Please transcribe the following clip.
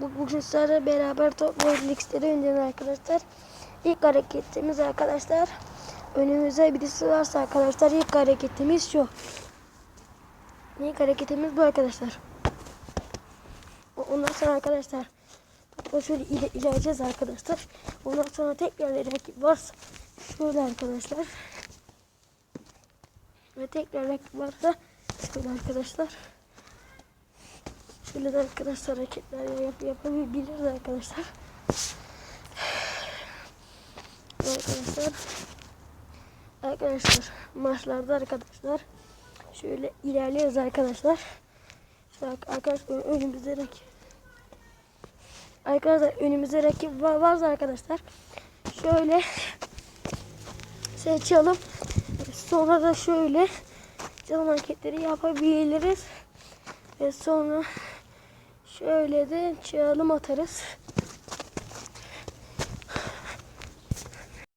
Bu bugün sizlerle beraber top birlikleri oynayacağız arkadaşlar. İlk hareketimiz arkadaşlar. Önümüzde birisi varsa arkadaşlar ilk hareketimiz şu. İlk hareketimiz bu arkadaşlar. Ondan sonra arkadaşlar topla şöyle ile, ilerleyeceğiz arkadaşlar. Ondan sonra tekrar rakip varsa şöyle arkadaşlar. Ve tekrar rakip varsa şöyle arkadaşlar. Şöyle arkadaşlar hareketler yap, yapabiliriz arkadaşlar. Arkadaşlar arkadaşlar maçlarda arkadaşlar şöyle ilerliyoruz arkadaşlar. Şöyle arkadaşlar önümüzde rakip Arkadaşlar önümüzde rakip var, varsa arkadaşlar şöyle seçelim. Sonra da şöyle canım hareketleri yapabiliriz. Ve sonra şöyle de çalım atarız.